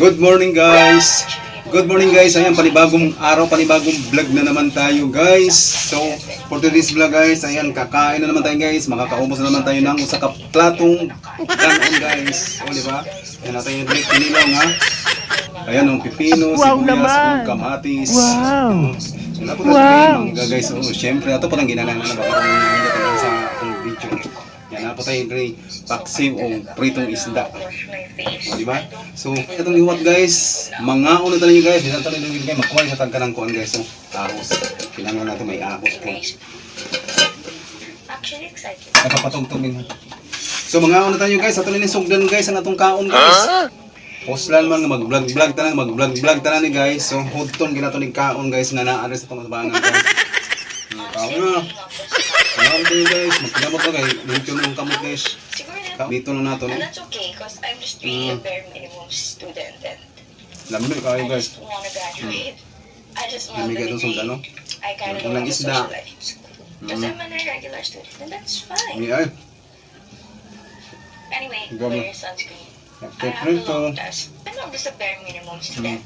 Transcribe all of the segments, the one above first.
Good morning guys! Good morning guys! Ayan, panibagong araw, panibagong vlog na naman tayo guys. So, for today's vlog guys, ayan, kakain na naman tayo guys. Makakaubos na naman tayo ng usa ka platong kanon guys. O, di ba? Ayan natin yung drink pinilang ha. Ayan, yung pipino, Wow sibuyas, kamatis. Wow! Wala po Wow! tayo mangga guys. O, syempre, ito pa lang ginanang na tayo sa akong video. Yan, na po tayo gray, paksiw o pritong isda. O, di ba? So, itong liwat guys, mga ulo tayo guys, natin tayo guys, makuha sa tagka ng kuhan guys. So, ahos. Kailangan natin may ahos po. Excited. Nakapatugtugin. So, mga ulo tayo guys, ato ni sugdan guys, ang atong kaon guys. Poslan man mag-vlog-vlog tanan, mag-vlog-vlog tanan ni guys. So, hudton ginato ni kaon guys nga naa sa tong bangan guys. Kaon na. Kaon tayo guys, magkinamot na kay dito nung kamot guys. Na. Dito na nato. And that's okay because I'm just really Mm. a bare minimum student and Lamig kayo I guys. just want to graduate. I just want Lamig to itong sugdan no. I kind of Yung want to socialize in school. Because Mm. I'm a regular student and that's fine. Ay ay. Anyway, wear sunscreen. I Okay, have a long test. I'm just a bare minimum Hmm, student.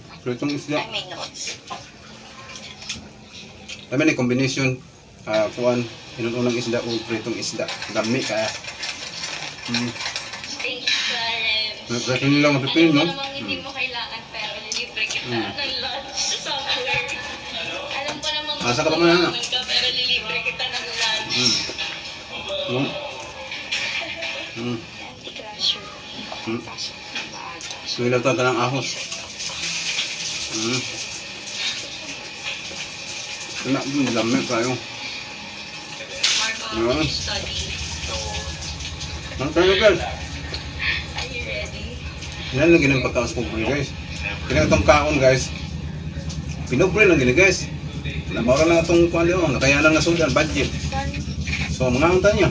isda. I made notes. Dami ni combination ah kuan inunang isda o pritong isda. Dami. Hmm. Thanks, Karen. Nagkato nila ang pipin no. Alam mo hindi mo kailangan pero nilibre kita Mm. ng lunch somewhere. Alam ko namang Asa ka pa man, ano? ka pero nilibre kita ng lunch. Hmm. Hmm. Hmm. Hmm. Pasok na maaga. So ilagtan ka ng ahos. Hmm. Wala, hmm, dami kayo. Marco, Ano? Are you ready? Yan lang ginang pagkaos ko guys. Kaya itong kaon guys. Pinobre lang gini guys. Namara lang itong kuan liyo. Nakayanan nga sundan budget. So mga unta niya.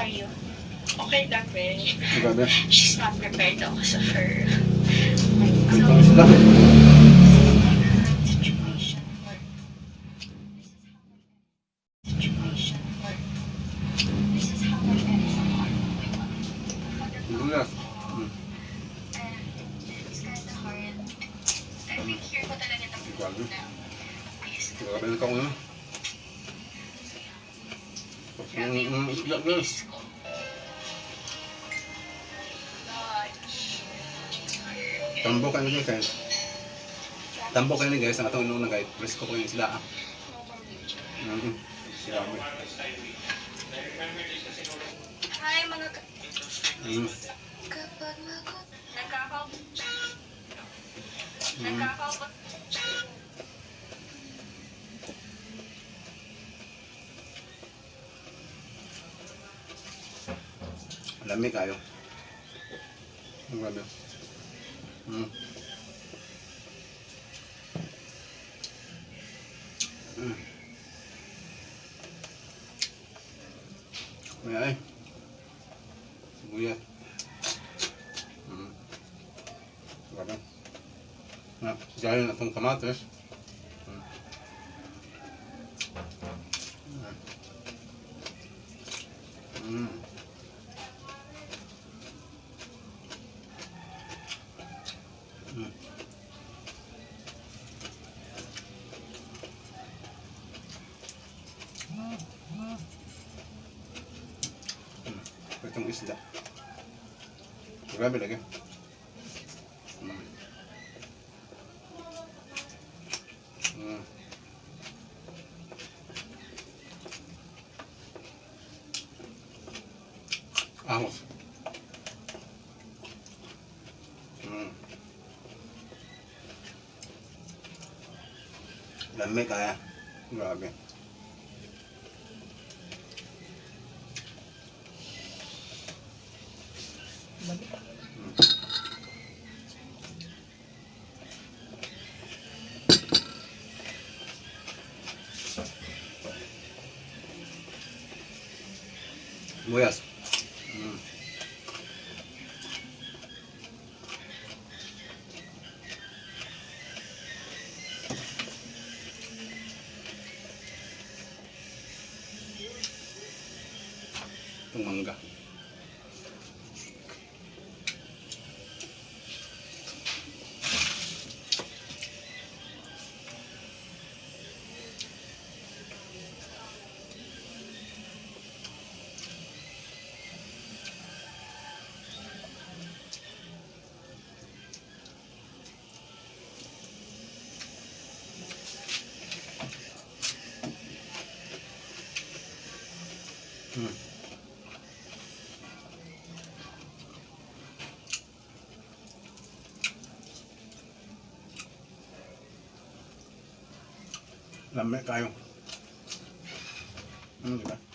Okay lang, Ben. Grabe. She's not prepared kasi of her. Itong isda. Situation work. Situation. This is how I end Dulas. Hmm. It's kind of hard. I think here ko talaga Grabe. na Grabe ng kaon na. Yung yung isda guys. Tambo kayo guys. Kaya. Tambo kayo guys. Ang atong inuna guys. Presko ko yung isda. ah. Hmm. Grabe. Hi mga ka- Hmm. kapag magot. Nagkakaw. Hmm. Nagkakaw. Lami kayo. Ang grabe. Ay. Sibuyas. Hmm. Grabe. Na, gaya na itong kamatis. Hmm. Hmm. Hmm. 그렇게 먹겠습니다. 라면 내게. 음. 음. 아, 먹었어. 음. 라면 가야. 라면. 뭐야? 도망가. Itong mangga. Hmm. Lame kayo. Ano diba?